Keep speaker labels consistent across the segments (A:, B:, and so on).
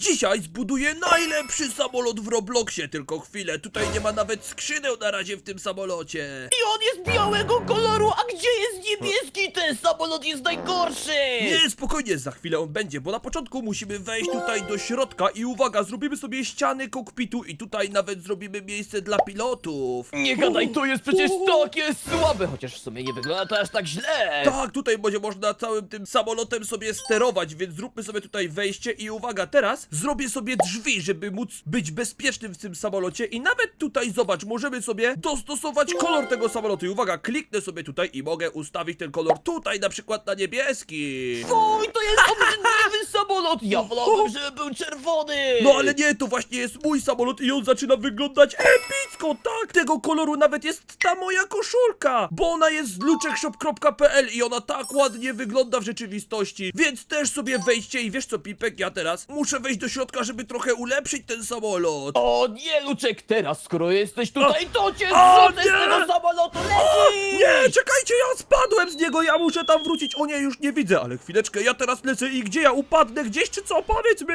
A: Dzisiaj zbuduję najlepszy samolot w Robloxie, tylko chwilę, tutaj nie ma nawet skrzydeł na razie w tym samolocie.
B: I on jest białego koloru, a gdzie jest niebieski? Ten samolot jest najgorszy!
A: Nie, spokojnie, za chwilę on będzie, bo na początku musimy wejść tutaj do środka i uwaga, zrobimy sobie ściany kokpitu i tutaj nawet zrobimy miejsce dla pilotów.
B: Nie gadaj, to jest przecież takie słabe, chociaż w sumie nie wygląda to aż tak źle.
A: Tak, tutaj będzie można całym tym samolotem sobie sterować, więc zróbmy sobie tutaj wejście i uwaga, teraz zrobię sobie drzwi, żeby móc być bezpiecznym w tym samolocie i nawet tutaj, zobacz, możemy sobie dostosować kolor tego samolotu i uwaga, kliknę sobie tutaj i mogę ustawić ten kolor tutaj, na przykład na niebieski.
B: Fuj, to jest obrzydliwy samolot! Ja wolałbym, żeby był czerwony!
A: No ale nie, to właśnie jest mój samolot i on zaczyna wyglądać epicko, tak! Tego koloru nawet jest ta moja koszulka, bo ona jest z luczekshop.pl i ona tak ładnie wygląda w rzeczywistości, więc też sobie wejdźcie i wiesz co, Pipek, ja teraz muszę wejść do środka, żeby trochę ulepszyć ten samolot.
B: O nie, Luczek, teraz skoro jesteś tutaj, to cię
A: O,
B: zrzucę z
A: nie!
B: tego samolotu, leci!
A: Nie, czekajcie, ja spadłem z niego, ja muszę tam wrócić. O nie, już nie widzę, ale chwileczkę, ja teraz lecę i gdzie ja upadnę gdzieś czy co? Powiedz mi!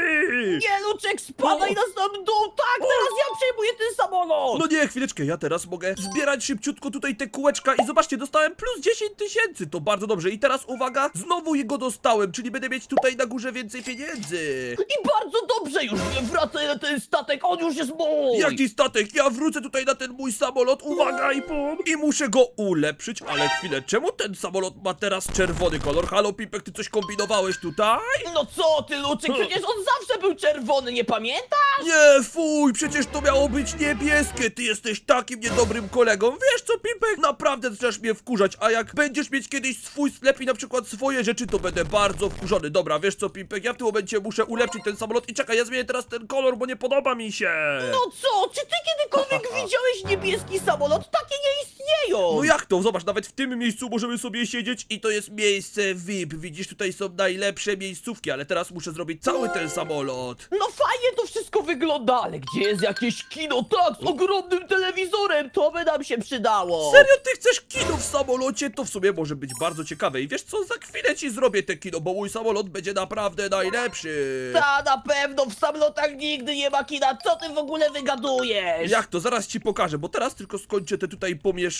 B: Nie, Luczek, spadaj
A: O!
B: na sam dół, tak, teraz ja przejmuję ten samolot!
A: No nie, chwileczkę, ja teraz mogę zbierać szybciutko tutaj te kółeczka i zobaczcie, dostałem plus 10 tysięcy, to bardzo dobrze. I teraz uwaga, znowu jego dostałem, czyli będę mieć tutaj na górze więcej pieniędzy.
B: I bardzo dobrze, już nie wracaj na ten statek, on już jest mój!
A: Jaki statek, ja wrócę tutaj na ten mój samolot, uwaga i pum. I muszę go ulepszyć, ale chwilę, czemu ten samolot ma teraz czerwony kolor? Halo Pipek, ty coś kombinowałeś tutaj?
B: No co ty, Luczek, przecież on zawsze był czerwony, nie pamiętasz?
A: Nie, fuj, przecież to miało być niebieskie. Ty jesteś takim niedobrym kolegą. Wiesz co, Pipek? Naprawdę zaczynasz mnie wkurzać, a jak będziesz mieć kiedyś swój sklep i na przykład swoje rzeczy, to będę bardzo wkurzony. Dobra, wiesz co, Pipek? Ja w tym momencie muszę ulepszyć ten samolot i czekaj, ja zmienię teraz ten kolor, bo nie podoba mi się.
B: No co, czy ty kiedykolwiek widziałeś niebieski samolot? Takie nie istnieją!
A: No jak to? Zobacz, nawet w tym miejscu możemy sobie siedzieć i to jest miejsce VIP. Widzisz, tutaj są najlepsze miejscówki, ale teraz muszę zrobić cały ten samolot.
B: No fajnie to wszystko wygląda, ale gdzie jest jakieś kino, tak, z ogromnym telewizorem, to by nam się przydało!
A: Serio, ty chcesz kino w samolocie? To w sumie może być bardzo ciekawe. I wiesz co, za chwilę ci zrobię te kino, bo mój samolot będzie naprawdę najlepszy.
B: Ta, na pewno, w samolotach nigdy nie ma kina, co ty w ogóle wygadujesz?
A: Jak to? Zaraz ci pokażę, bo teraz tylko skończę te tutaj pomieszczonko,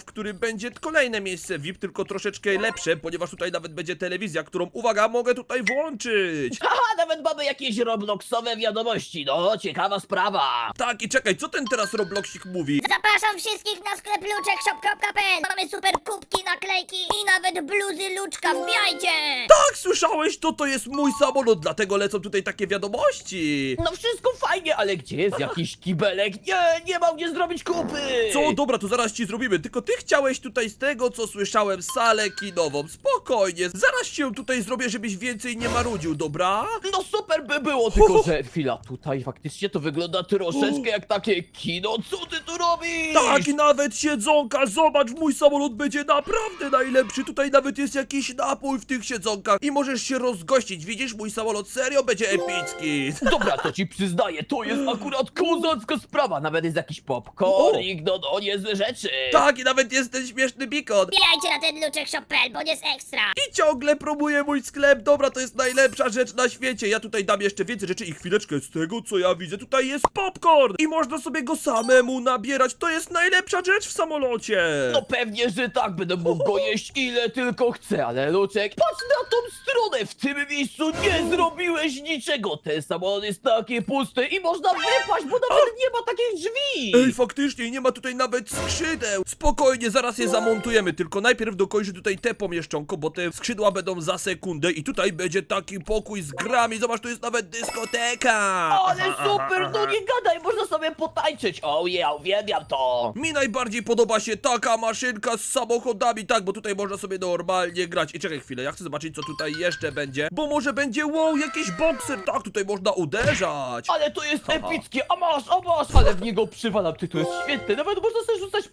A: w którym będzie kolejne miejsce VIP, tylko troszeczkę lepsze, ponieważ tutaj nawet będzie telewizja, którą, uwaga, mogę tutaj włączyć.
B: Haha, nawet mamy jakieś robloxowe wiadomości, no, ciekawa sprawa!
A: Tak, i czekaj, co ten teraz Robloxik mówi?
C: Zapraszam wszystkich na sklep luczekshop.pl Mamy super kubki, naklejki i nawet bluzy Luczka, wbijajcie!
A: Tak, słyszałeś? To to jest mój samolot, dlatego lecą tutaj takie wiadomości.
B: No wszystko fajnie, ale gdzie jest jakiś kibelek? Nie, nie mam gdzie zrobić kupy!
A: Co? Dobra, to zaraz ci zrobimy. Tylko ty chciałeś tutaj z tego, co słyszałem, salę kinową. Spokojnie, zaraz się tutaj zrobię, żebyś więcej nie marudził, dobra?
B: No super by było, tylko że chwila, tutaj faktycznie to wygląda troszeczkę jak takie kino, co ty tu robisz?
A: Tak, i nawet siedzonka, zobacz, mój samolot będzie naprawdę najlepszy. Tutaj nawet jest jakiś napój w tych siedzonkach i możesz się rozgościć. Widzisz, mój samolot serio będzie epicki.
B: Dobra, to ci przyznaję, to jest akurat kozacka sprawa, nawet jest jakiś popcornik, no no, niezłe rzeczy.
A: Tak, i nawet jest ten śmieszny bikon.
C: Wbijajcie na ten luczekshop.pl, bo jest ekstra!
A: I ciągle promuje mój sklep. Dobra, to jest najlepsza rzecz na świecie. Ja tutaj dam jeszcze więcej rzeczy i chwileczkę z tego, co ja widzę. Tutaj jest popcorn i można sobie go samemu nabierać. To jest najlepsza rzecz w samolocie.
B: No pewnie, że tak, będę mógł go jeść ile tylko chcę, ale Luczek, patrz na tą stronę, w tym miejscu nie zrobiłeś niczego, ten samolot jest taki pusty i można wypaść, bo nawet nie ma takich drzwi!
A: Ej, faktycznie, nie ma tutaj nawet skrzydeł. Spokojnie, zaraz je zamontujemy, tylko najpierw dokończę tutaj te pomieszczonko, bo te skrzydła będą za sekundę i tutaj będzie taki pokój z grami. Zobacz, tu jest nawet dyskoteka.
B: Ale super, no nie gadaj, można sobie potańczyć, o ja uwielbiam to!
A: Mi najbardziej podoba się taka maszynka z samochodami, tak, bo tutaj można sobie normalnie grać. I czekaj chwilę, ja chcę zobaczyć, co tutaj jeszcze będzie. Bo może będzie, wow, jakiś bokser, tak, tutaj można uderzać.
B: Ale to jest epickie, a masz, a masz, ale w niego przywalam, ty to jest świetne, nawet można sobie rzucać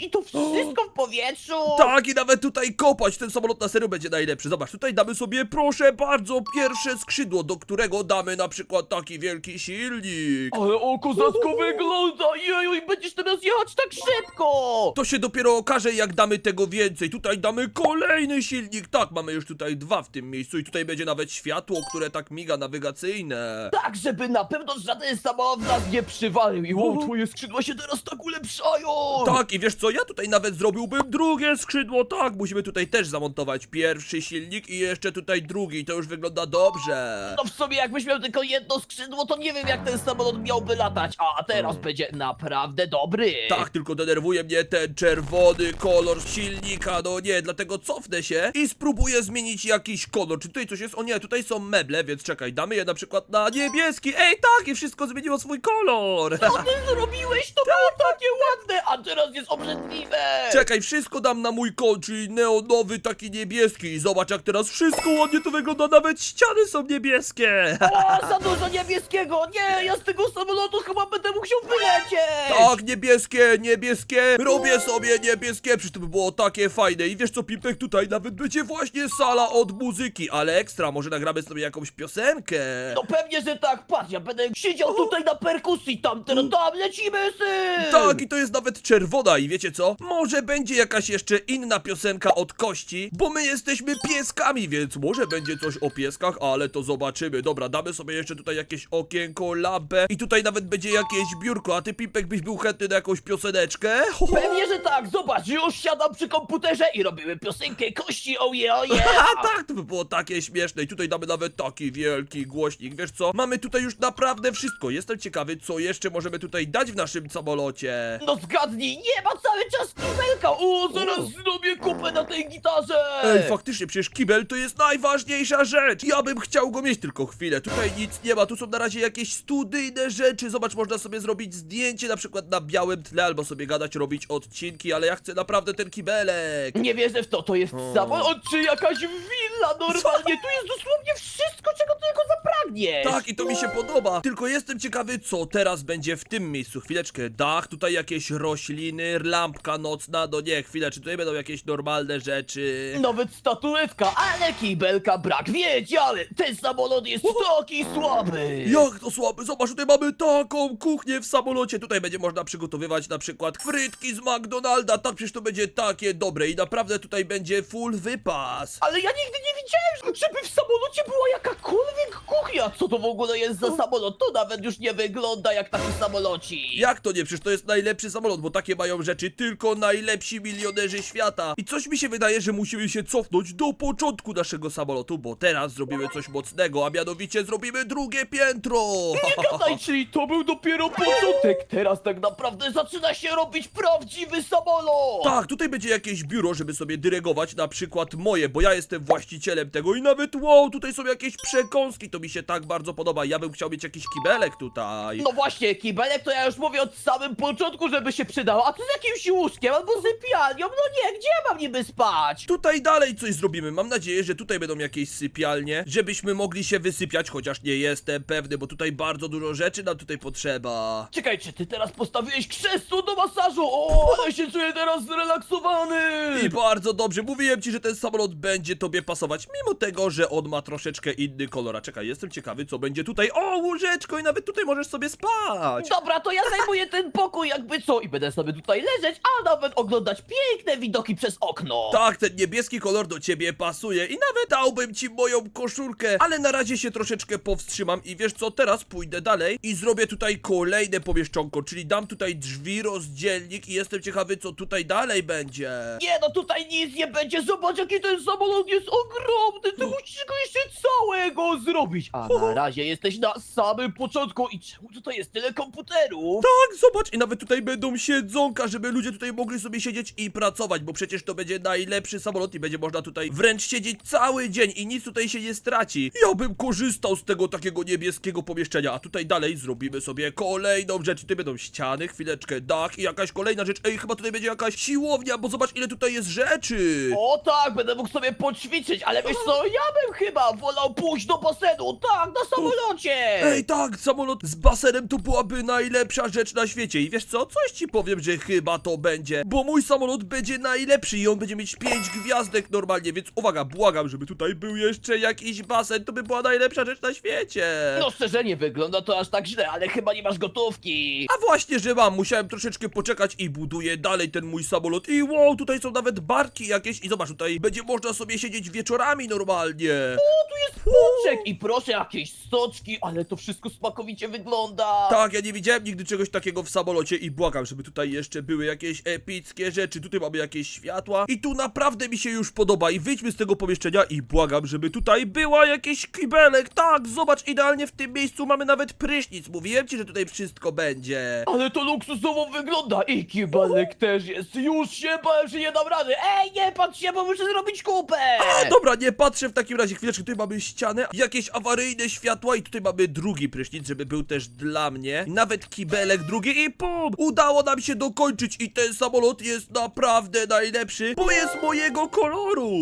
B: i to wszystko w powietrzu!
A: Tak, i nawet tutaj kopać, ten samolot na serio będzie najlepszy. Zobacz, tutaj damy sobie, proszę bardzo, pierwsze skrzydło, do którego damy na przykład taki wielki silnik.
B: Ale o kozacko wygląda, jeju, i będziesz teraz jechać tak szybko!
A: To się dopiero okaże, jak damy tego więcej. Tutaj damy kolejny silnik. Tak, mamy już tutaj dwa w tym miejscu i tutaj będzie nawet światło, które tak miga nawigacyjnie. fajne.
B: Tak, żeby na pewno żaden samolot nas nie przywalił i wow, twoje skrzydła się teraz tak ulepszają!
A: Tak, i wiesz co, ja tutaj nawet zrobiłbym drugie skrzydło, tak, musimy tutaj też zamontować pierwszy silnik i jeszcze tutaj drugi, to już wygląda dobrze.
B: No w sumie jakbyś miał tylko jedno skrzydło, to nie wiem jak ten samolot miałby latać, a teraz będzie naprawdę dobry.
A: Tak, tylko denerwuje mnie ten czerwony kolor silnika, no nie, dlatego cofnę się i spróbuję zmienić jakiś kolor. Czy tutaj coś jest? O nie, tutaj są meble, więc czekaj, damy je na przykład na niebieski. Ej, tak, i wszystko zmieniło swój kolor.
B: Co ty zrobiłeś? To było takie ładne, a teraz jest obrzydliwe!
A: Czekaj, wszystko dam na mój kolor, czyli neonowy, taki niebieski. I zobacz, jak teraz wszystko ładnie to wygląda, nawet ściany są niebieskie.
B: O, za dużo niebieskiego! Nie, ja z tego samolotu chyba będę musiał wylecieć!
A: Tak, niebieskie, niebieskie, robię sobie niebieskie, przecież to by było takie fajne. I wiesz co, Pipek, tutaj nawet będzie właśnie sala od muzyki, ale ekstra, może nagramy sobie jakąś piosenkę.
B: No pewnie, że tak, patrz, ja będę siedział tutaj na perkusji, tam, tam, tam, lecimy syn!
A: Tak, i to jest nawet czerwona i wiecie co? Może będzie jakaś jeszcze inna piosenka od kości, bo my jesteśmy pieskami, więc może będzie coś o pieskach, ale to zobaczymy. Dobra, damy sobie jeszcze tutaj jakieś okienko, lampę i tutaj nawet będzie jakieś biurko, a ty Pipek byś był chętny na jakąś pioseneczkę? Ho, ho.
B: Pewnie, że tak, zobacz, już siadam przy komputerze i robimy piosenkę kości, oje, oje!
A: A tak, to by było takie śmieszne i tutaj damy nawet taki wielki głośnik, wiesz co? Mamy tutaj już naprawdę wszystko, jestem ciekawy, co jeszcze możemy tutaj dać w naszym samolocie.
B: No zgadnij, nie ma cały czas kibelka! O, zaraz zrobię kupę na tej gitarze!
A: Ej, faktycznie, przecież kibel to jest najważniejsza rzecz. Ja bym chciał go mieć tylko chwilę. Tutaj nic nie ma, tu są na razie jakieś studyjne rzeczy. Zobacz, można sobie zrobić zdjęcie na przykład na białym tle, albo sobie gadać, robić odcinki, ale ja chcę naprawdę ten kibelek.
B: Nie wierzę w to, to jest samolot czy jakaś willa normalnie, tu jest dosłownie wszystko, czego tylko zapragniesz!
A: Tak, i to mi się podoba. Tylko jestem ciekawy, co teraz będzie w tym miejscu. Chwileczkę, dach, tutaj jakieś rośliny, lampka nocna. No nie, chwilę, czy tutaj będą jakieś normalne rzeczy?
B: Nawet statuetka, ale kibelka brak, wiecie, ale ten samolot jest taki słaby!
A: Jak to słaby? Zobacz, tutaj mamy taką kuchnię w samolocie. Tutaj będzie można przygotowywać na przykład frytki z McDonalda. Tak, przecież to będzie takie dobre i naprawdę tutaj będzie full wypas.
B: Ale ja nigdy nie widziałem, żeby w samolocie była jakakolwiek kuchnia! Co to w ogóle jest za samolot? To nawet już nie wygląda jak taki samolocik!
A: Jak to nie? Przecież to jest najlepszy samolot, bo takie mają rzeczy tylko najlepsi milionerzy świata. I coś mi się wydaje, że musimy się cofnąć do początku naszego samolotu, bo teraz zrobimy coś mocnego, a mianowicie zrobimy drugie piętro.
B: Gadaj, czyli to był dopiero początek! Teraz tak naprawdę zaczyna się robić prawdziwy samolot!
A: Tak, tutaj będzie jakieś biuro, żeby sobie dyregować, na przykład moje, bo ja jestem właścicielem tego i nawet wow, tutaj są jakieś przekąski, to mi się tak bardzo podoba. Ja bym chciał mieć jakiś kibelek tutaj.
B: No właśnie, kibelek to ja już mówię od samym początku, żeby się przydał, a tu z jakimś łóżkiem albo sypialnią, no nie, gdzie ja mam niby spać?
A: Tutaj dalej coś zrobimy. Mam nadzieję, że tutaj będą jakieś sypialnie, żebyśmy mogli się wysypiać, chociaż nie jestem pewny, bo tutaj bardzo dużo rzeczy nam tutaj potrzeba.
B: Czekaj, czy ty teraz postawiłeś krzesło do masażu? O, ale się czuję teraz zrelaksowany!
A: I bardzo dobrze, mówiłem ci, że ten samolot będzie tobie pasować, mimo tego, że on ma troszeczkę inny kolor. A czekaj, jestem ciekawy, co będzie tutaj. O, łóżeczko i nawet tutaj możesz sobie spać.
B: Dobra, to ja zajmuję ten pokój jakby co i będę sobie tutaj leżeć, a nawet oglądać piękne widoki przez okno.
A: Tak, ten niebieski kolor do ciebie pasuje i nawet dałbym ci moją koszulkę, ale na razie się troszeczkę powstrzymam i wiesz co, teraz pójdę dalej i zrobię tutaj kolejne pomieszczonko, czyli dam tutaj drzwi, rozdzielnik i jestem ciekawy, co tutaj dalej będzie.
B: Nie, no tutaj nic nie będzie, zobacz jaki ten samolot jest ogromny, ty musisz go jeszcze całego zrobić. A na razie jesteś na samym początku i czemu tutaj jest tyle komputerów?
A: Tak, zobacz, i nawet tutaj będą siedzonka, żeby ludzie tutaj mogli sobie siedzieć i pracować, bo przecież to będzie najlepszy samolot i będzie można tutaj wręcz siedzieć cały dzień i nic tutaj się nie straci. Ja bym korzystał z tego takiego niebieskiego pomieszczenia, a tutaj dalej zrobimy sobie kolejną rzecz. Tutaj będą ściany, chwileczkę, dach i jakaś kolejna rzecz. Ej, chyba tutaj będzie jakaś siłownia, bo zobacz ile tutaj jest rzeczy.
B: O tak, będę mógł sobie poćwiczyć, ale wiesz co, ja bym chyba wolał pójść do basenu, tak, na samolocie!
A: Ej, tak, samolot z basenem to byłaby najlepsza rzecz na świecie. I wiesz co? Coś ci powiem, że chyba to będzie. Bo mój samolot będzie najlepszy i on będzie mieć 5 gwiazdek normalnie, więc uwaga, błagam, żeby tutaj był jeszcze jakiś basen. To by była najlepsza rzecz na świecie.
B: No szczerze nie wygląda to aż tak źle, ale chyba nie masz gotówki.
A: A właśnie, że mam, musiałem troszeczkę poczekać i buduję dalej ten mój samolot. I wow, tutaj są nawet barki jakieś. I zobacz, tutaj będzie można sobie siedzieć wieczorami normalnie.
B: O, tu jest pączek i proszę, jak jakieś soczki, ale to wszystko smakowicie wygląda.
A: Tak, ja nie widziałem nigdy czegoś takiego w samolocie i błagam, żeby tutaj jeszcze były jakieś epickie rzeczy. Tutaj mamy jakieś światła i tu naprawdę mi się już podoba i wyjdźmy z tego pomieszczenia i błagam, żeby tutaj była jakiś kibelek. Tak, zobacz, idealnie w tym miejscu mamy nawet prysznic. Mówiłem ci, że tutaj wszystko będzie.
B: Ale to luksusowo wygląda i kibelek też jest. Już się bałem, że nie dam rady. Ej, nie patrz się, bo muszę zrobić kupę.
A: A, dobra, nie patrzę w takim razie. Chwileczkę, tutaj mamy ścianę, jakieś awaryjne światła i tutaj mamy drugi prysznic, żeby był też dla mnie. Nawet kibelek drugi i pum! Udało nam się dokończyć i ten samolot jest naprawdę najlepszy, bo jest mojego koloru.